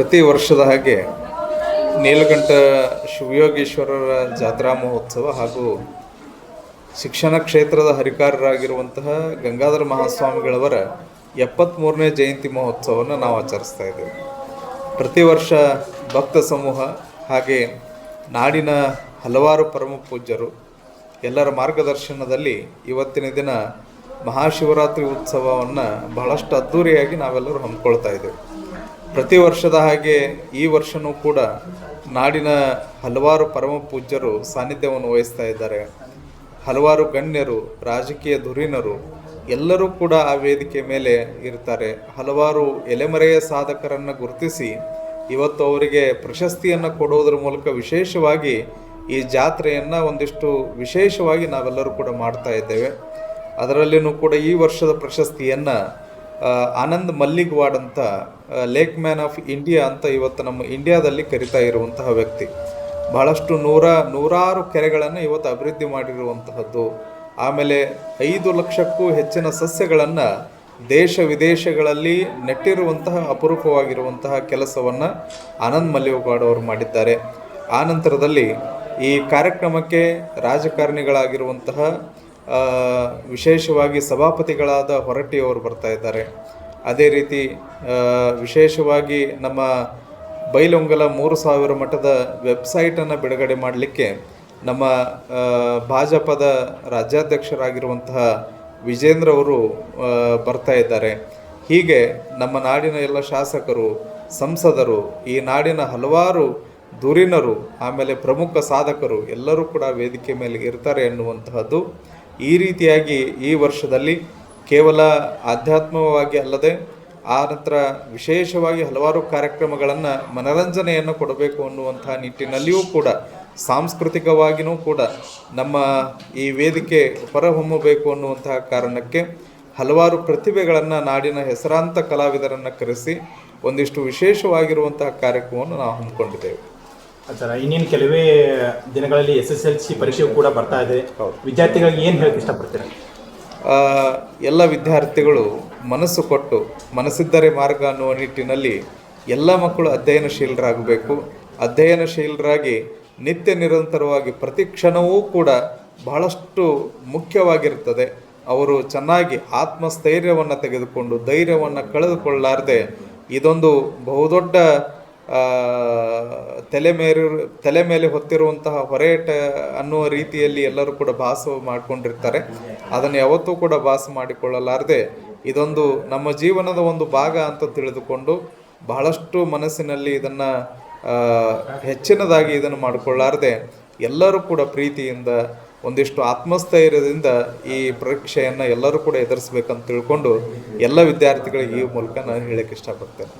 ಪ್ರತಿ ವರ್ಷದ ಹಾಗೆ ನೀಲಕಂಠ ಶಿವಯೋಗೇಶ್ವರರ ಜಾತ್ರಾ ಮಹೋತ್ಸವ ಹಾಗೂ ಶಿಕ್ಷಣ ಕ್ಷೇತ್ರದ ಹರಿಕಾರರಾಗಿರುವಂತಹ ಗಂಗಾಧರ ಮಹಾಸ್ವಾಮಿಗಳವರ ಎಪ್ಪತ್ತ್ಮೂರನೇ ಜಯಂತಿ ಮಹೋತ್ಸವವನ್ನು ನಾವು ಆಚರಿಸ್ತಾ ಇದ್ದೇವೆ. ಪ್ರತಿ ವರ್ಷ ಭಕ್ತ ಸಮೂಹ ಹಾಗೆ ನಾಡಿನ ಹಲವಾರು ಪರಮ ಪೂಜ್ಯರು ಎಲ್ಲರ ಮಾರ್ಗದರ್ಶನದಲ್ಲಿ ಇವತ್ತಿನ ದಿನ ಮಹಾಶಿವರಾತ್ರಿ ಉತ್ಸವವನ್ನು ಬಹಳಷ್ಟು ಅದ್ಧೂರಿಯಾಗಿ ನಾವೆಲ್ಲರೂ ಹಮ್ಮಿಕೊಳ್ತಾ ಇದ್ದೇವೆ. ಪ್ರತಿ ವರ್ಷದ ಹಾಗೆ ಈ ವರ್ಷವೂ ಕೂಡ ನಾಡಿನ ಹಲವಾರು ಪರಮ ಪೂಜ್ಯರು ಸಾನ್ನಿಧ್ಯವನ್ನು ವಹಿಸ್ತಾ ಇದ್ದಾರೆ. ಹಲವಾರು ಗಣ್ಯರು, ರಾಜಕೀಯ ಧುರೀಣರು ಎಲ್ಲರೂ ಕೂಡ ಆ ವೇದಿಕೆ ಮೇಲೆ ಇರ್ತಾರೆ. ಹಲವಾರು ಎಲೆಮರೆಯ ಸಾಧಕರನ್ನು ಗುರುತಿಸಿ ಇವತ್ತು ಅವರಿಗೆ ಪ್ರಶಸ್ತಿಯನ್ನು ಕೊಡುವುದರ ಮೂಲಕ ವಿಶೇಷವಾಗಿ ಈ ಜಾತ್ರೆಯನ್ನು ಒಂದಿಷ್ಟು ವಿಶೇಷವಾಗಿ ನಾವೆಲ್ಲರೂ ಕೂಡ ಮಾಡ್ತಾ ಇದ್ದೇವೆ. ಅದರಲ್ಲಿನೂ ಕೂಡ ಈ ವರ್ಷದ ಪ್ರಶಸ್ತಿಯನ್ನು ಆನಂದ್ ಮಲ್ಲಿಗ್ವಾಡ್ ಅಂತ ಲೇಕ್ ಮ್ಯಾನ್ ಆಫ್ ಇಂಡಿಯಾ ಅಂತ ಇವತ್ತು ನಮ್ಮ ಇಂಡಿಯಾದಲ್ಲಿ ಕರಿತಾ ಇರುವಂತಹ ವ್ಯಕ್ತಿ. ಬಹಳಷ್ಟು ನೂರ, ನೂರಾರು ಕೆರೆಗಳನ್ನು ಇವತ್ತು ಅಭಿವೃದ್ಧಿ ಮಾಡಿರುವಂತಹದ್ದು. ಆಮೇಲೆ ಐದು ಲಕ್ಷಕ್ಕೂ ಹೆಚ್ಚಿನ ಸಸ್ಯಗಳನ್ನು ದೇಶ ವಿದೇಶಗಳಲ್ಲಿ ನೆಟ್ಟಿರುವಂತಹ ಅಪರೂಪವಾಗಿರುವಂತಹ ಕೆಲಸವನ್ನು ಆನಂದ್ ಮಲ್ಲಿಗೌಡ ಅವರು ಮಾಡಿದ್ದಾರೆ. ಆ ನಂತರದಲ್ಲಿ ಈ ಕಾರ್ಯಕ್ರಮಕ್ಕೆ ರಾಜಕಾರಣಿಗಳಾಗಿರುವಂತಹ ವಿಶೇಷವಾಗಿ ಸಭಾಪತಿಗಳಾದ ಹೊರಟ್ಟಿಯವರು ಬರ್ತಾ ಇದ್ದಾರೆ. ಅದೇ ರೀತಿ ವಿಶೇಷವಾಗಿ ನಮ್ಮ ಬೈಲೊಂಗಲ ಮೂರು ಸಾವಿರ ಮಟ್ಟದ ವೆಬ್ಸೈಟನ್ನು ಬಿಡುಗಡೆ ಮಾಡಲಿಕ್ಕೆ ನಮ್ಮ ಭಾಜಪದ ರಾಜ್ಯಾಧ್ಯಕ್ಷರಾಗಿರುವಂತಹ ವಿಜೇಂದ್ರ ಅವರು ಬರ್ತಾ ಇದ್ದಾರೆ. ಹೀಗೆ ನಮ್ಮ ನಾಡಿನ ಎಲ್ಲ ಶಾಸಕರು, ಸಂಸದರು, ಈ ನಾಡಿನ ಹಲವಾರು ದುರಿನರು ಆಮೇಲೆ ಪ್ರಮುಖ ಸಾಧಕರು ಎಲ್ಲರೂ ಕೂಡ ವೇದಿಕೆ ಮೇಲೆ ಇರ್ತಾರೆ ಎನ್ನುವಂತಹದ್ದು ಈ ರೀತಿಯಾಗಿ ಈ ವರ್ಷದಲ್ಲಿ ಕೇವಲ ಆಧ್ಯಾತ್ಮವಾಗಿ ಅಲ್ಲದೆ, ಆ ನಂತರ ವಿಶೇಷವಾಗಿ ಹಲವಾರು ಕಾರ್ಯಕ್ರಮಗಳನ್ನು ಮನರಂಜನೆಯನ್ನು ಕೊಡಬೇಕು ಅನ್ನುವಂಥ ನಿಟ್ಟಿನಲ್ಲಿಯೂ ಕೂಡ ಸಾಂಸ್ಕೃತಿಕವಾಗಿಯೂ ಕೂಡ ನಮ್ಮ ಈ ವೇದಿಕೆ ಹೊರಹೊಮ್ಮಬೇಕು ಅನ್ನುವಂತಹ ಕಾರಣಕ್ಕೆ ಹಲವಾರು ಪ್ರತಿಭೆಗಳನ್ನು ನಾಡಿನ ಹೆಸರಾಂತ ಕಲಾವಿದರನ್ನು ಕರೆಸಿ, ಒಂದಿಷ್ಟು ವಿಶೇಷವಾಗಿರುವಂತಹ ಕಾರ್ಯಕ್ರಮವನ್ನು ನಾವು ಹಮ್ಮಿಕೊಂಡಿದ್ದೇವೆ. ಸರ್ ಇನ್ನೇನು ಕೆಲವೇ ದಿನಗಳಲ್ಲಿ ಎಸ್ ಎಸ್ ಎಲ್ ಸಿ ಪರೀಕ್ಷೆ ಕೂಡ ಬರ್ತಾ ಇದೆ. ವಿದ್ಯಾರ್ಥಿಗಳಿಗೆ ಏನು ಹೇಳಕ್ಕೆ ಇಷ್ಟಪಡ್ತೀರಾ? ಎಲ್ಲ ವಿದ್ಯಾರ್ಥಿಗಳು ಮನಸ್ಸು ಕೊಟ್ಟು ಮನಸ್ಸಿದ್ದರೆ ಮಾರ್ಗ ಅನ್ನುವ ನಿಟ್ಟಿನಲ್ಲಿ ಎಲ್ಲ ಮಕ್ಕಳು ಅಧ್ಯಯನಶೀಲರಾಗಬೇಕು. ಅಧ್ಯಯನಶೀಲರಾಗಿ ನಿತ್ಯ ನಿರಂತರವಾಗಿ ಪ್ರತಿ ಕ್ಷಣವೂ ಕೂಡ ಬಹಳಷ್ಟು ಮುಖ್ಯವಾಗಿರುತ್ತದೆ. ಅವರು ಚೆನ್ನಾಗಿ ಆತ್ಮಸ್ಥೈರ್ಯವನ್ನು ತೆಗೆದುಕೊಂಡು ಧೈರ್ಯವನ್ನು ಕಳೆದುಕೊಳ್ಳಾರದೆ ಇದೊಂದು ಬಹುದೊಡ್ಡ ತಲೆ ಮೇರಿ, ತಲೆ ಮೇಲೆ ಹೊತ್ತಿರುವಂತಹ ಹೊರೆಟ ಅನ್ನುವ ರೀತಿಯಲ್ಲಿ ಎಲ್ಲರೂ ಕೂಡ ಭಾಸ ಮಾಡಿಕೊಂಡಿರ್ತಾರೆ. ಅದನ್ನು ಯಾವತ್ತೂ ಕೂಡ ಭಾಸ ಮಾಡಿಕೊಳ್ಳಲಾರದೆ ಇದೊಂದು ನಮ್ಮ ಜೀವನದ ಒಂದು ಭಾಗ ಅಂತ ತಿಳಿದುಕೊಂಡು ಬಹಳಷ್ಟು ಮನಸ್ಸಿನಲ್ಲಿ ಇದನ್ನು ಹೆಚ್ಚಿನದಾಗಿ ಇದನ್ನು ಮಾಡಿಕೊಳ್ಳಾರದೆ ಎಲ್ಲರೂ ಕೂಡ ಪ್ರೀತಿಯಿಂದ, ಒಂದಿಷ್ಟು ಆತ್ಮಸ್ಥೈರ್ಯದಿಂದ ಈ ಪರೀಕ್ಷೆಯನ್ನು ಎಲ್ಲರೂ ಕೂಡ ಎದುರಿಸ್ಬೇಕಂತ ತಿಳ್ಕೊಂಡು ಎಲ್ಲ ವಿದ್ಯಾರ್ಥಿಗಳಿಗೆ ಈ ಮೂಲಕ ನಾನು ಹೇಳಕ್ಕೆ ಇಷ್ಟಪಡ್ತೇನೆ.